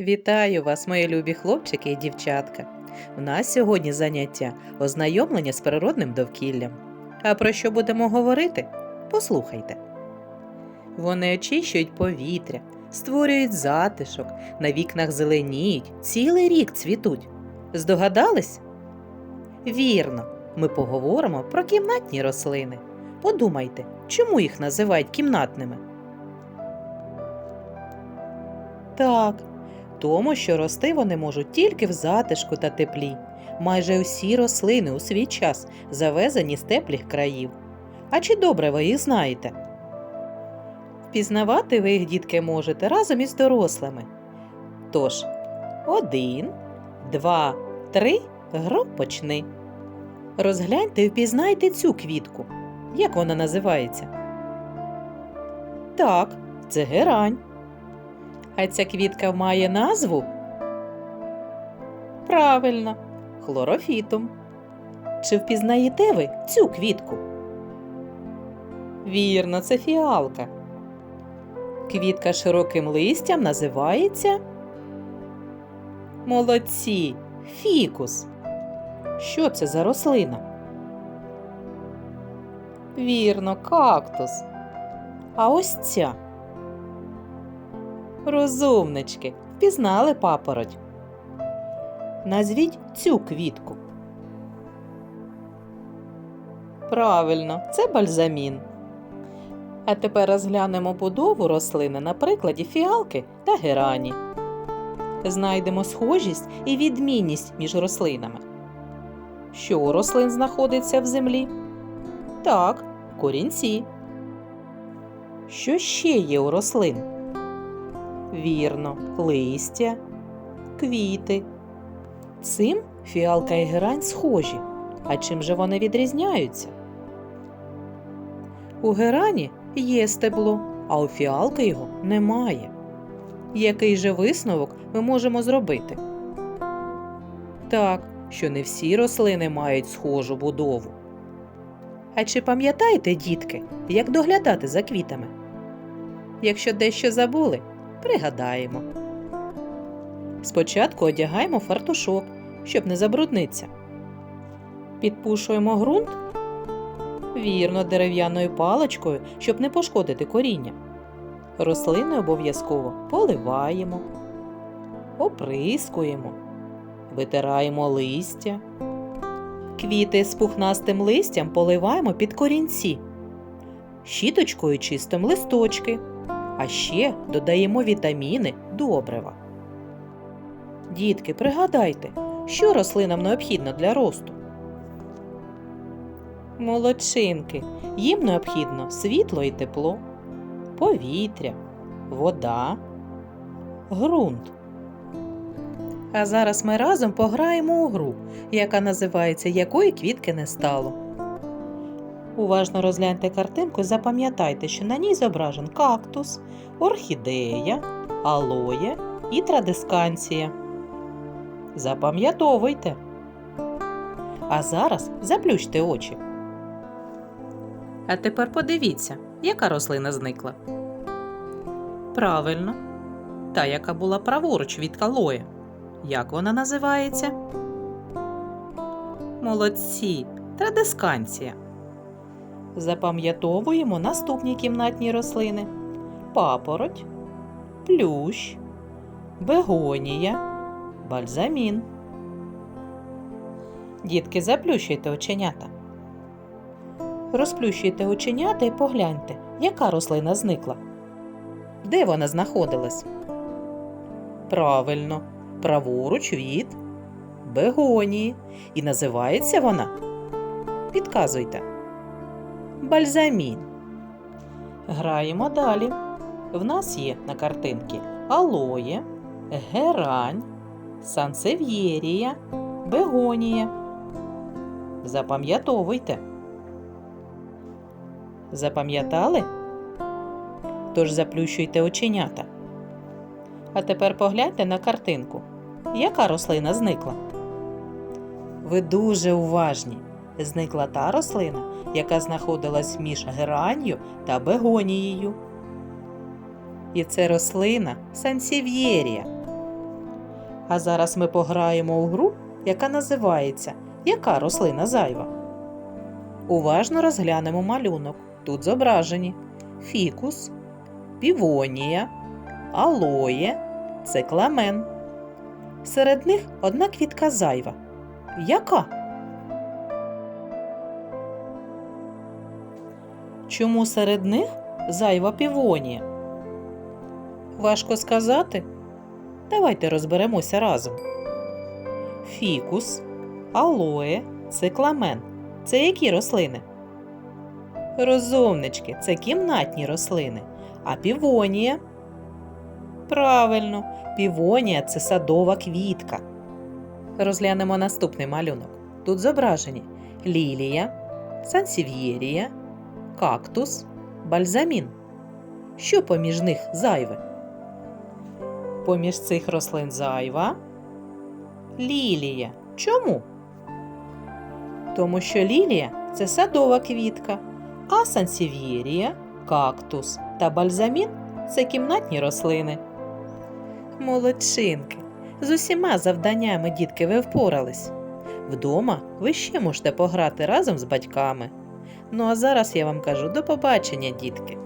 Вітаю вас, мої любі хлопчики і дівчатка. У нас сьогодні заняття ознайомлення з природним довкіллям. А про що будемо говорити? Послухайте. Вони очищують повітря, створюють затишок, на вікнах зеленіють, цілий рік цвітуть. Здогадались? Вірно, ми поговоримо про кімнатні рослини. Подумайте, чому їх називають кімнатними? Так, тому що рости вони можуть тільки в затишку та теплі. Майже усі рослини у свій час завезені з теплих країв. А чи добре ви їх знаєте? Впізнавати ви їх, дітки, можете разом із дорослими. Тож, один, два, три, гром почни. Розгляньте і впізнайте цю квітку. Як вона називається? Так, це герань. А ця квітка має назву? Правильно, хлорофітум. Чи впізнаєте ви цю квітку? Вірно, це фіалка. Квітка широким листям називається Молодці, фікус. Що це за рослина? Вірно, кактус. А ось ця. Розумнички, впізнали папороть. Назвіть цю квітку. Правильно, це бальзамін. А тепер розглянемо будову рослини на прикладі фіалки та герані. Знайдемо схожість і відмінність між рослинами. Що у рослин знаходиться в землі? Так, корінці. Що ще є у рослин? Вірно, листя, квіти. Цим фіалка і герань схожі. А чим же вони відрізняються? У герані є стебло, а у фіалки його немає. Який же висновок ми можемо зробити? Так, що не всі рослини мають схожу будову. А чи пам'ятаєте, дітки, як доглядати за квітами? Якщо дещо забули, пригадаємо. Спочатку одягаємо фартушок, щоб не забруднитися. Підпушуємо ґрунт вірно дерев'яною паличкою, щоб не пошкодити коріння. Рослини обов'язково поливаємо, оприскуємо, витираємо листя. Квіти з пухнастим листям поливаємо під корінці, щіточкою чистимо листочки, а ще додаємо вітаміни добрива. Дітки, пригадайте, що рослинам необхідно для росту. Молодчинки, їм необхідно світло і тепло, повітря, вода, ґрунт. А зараз ми разом пограємо у гру, яка називається Якої квітки не стало. Уважно розгляньте картинку і запам'ятайте, що на ній зображен кактус, орхідея, алоє і традисканція. Запам'ятовуйте. А зараз заплющте очі. А тепер подивіться, яка рослина зникла. Правильно, та, яка була праворуч від калої. Як вона називається? Молодці, традисканція. Запам'ятовуємо наступні кімнатні рослини: папороть, плющ, бегонія, бальзамін. Дітки, заплющуйте оченята. Розплющуйте оченята і погляньте, яка рослина зникла. Де вона знаходилась? Правильно, праворуч від бегонії. І називається вона. Підказуйте. Бальзамін. Граємо далі. В нас є на картинці алоє, герань, сансев'єрія, бегонія. Запам'ятовуйте. Запам'ятали? Тож заплющуйте оченята. А тепер погляньте на картинку. Яка рослина зникла? Ви дуже уважні. Зникла та рослина, яка знаходилась між геранью та бегонією. І це рослина сансів'єрія. А зараз ми пограємо у гру, яка називається Яка рослина зайва? Уважно розглянемо малюнок. Тут зображені фікус, півонія, алоє, цикламен. Серед них одна квітка зайва. Яка? Чому серед них зайва півонія? Важко сказати. Давайте розберемося разом. Фікус, алоє, цикламен. Це які рослини? Розумнички, це кімнатні рослини. А півонія? Правильно, півонія це садова квітка. Розглянемо наступний малюнок. Тут зображені лілія, сансів'єрія, кактус, бальзамін. Що поміж них зайве? Поміж цих рослин зайва лілія. Чому? Тому що лілія це садова квітка, а сансів'єрія, кактус та бальзамін це кімнатні рослини. Молодчинки! З усіма завданнями дітки ви впорались. Вдома ви ще можете пограти разом з батьками. Ну а зараз я вам кажу до побачення, дітки!